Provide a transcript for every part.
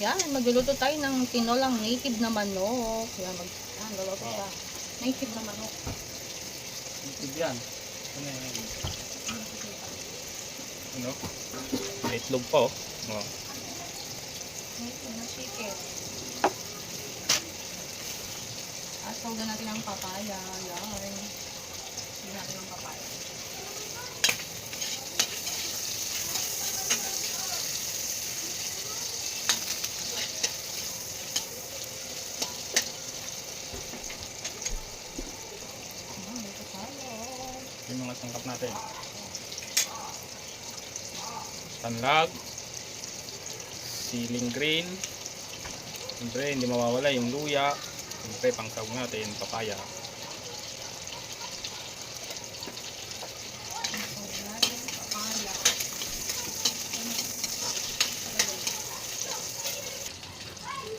Yan, magluluto tayo ng tinolang native na manok. Yan, mag, yan, luluto siya. Native na manok. Itig yan. Ano yan? Ano? May itlog pa oh. Oh. Native na chicken. At saugan natin ang papaya. Yan. Hindi natin ang papaya. Yan, dito tayo. Yung mga sangkap natin. Tanlag. Siling green. Siyempre, hindi mawawala yung luya. Siyempre, pangsaw natin, papaya.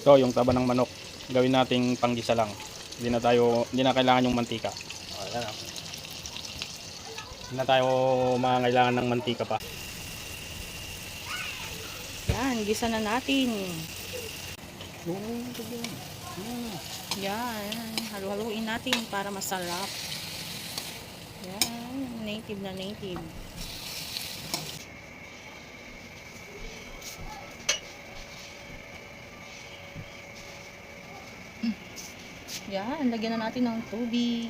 So, yung taba ng manok, gawin nating panggisa lang. Hindi na tayo, hindi na kailangan yung mantika. O, yan ah. Na tayo mangailangan ng mantika pa. Yan, gisa na natin. Yan, halu-haluin natin para masarap. Yan, native na native. Yan, lagyan na natin ng tubig.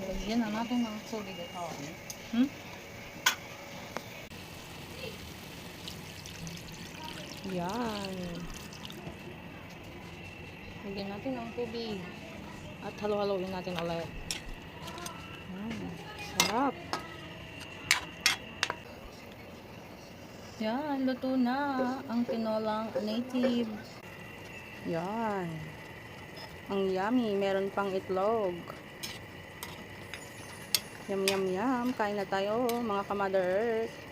Lagyan na natin ng tubig. Hmm? Yan. Lagyan natin ng tubig. At halo-haloin natin ulit. Yan. Sarap. Yan, luto na ang tinolang native. Yan. Ang yummy. Meron pang itlog. Yum, yum, yum. Kain na tayo, mga ka-mother earth.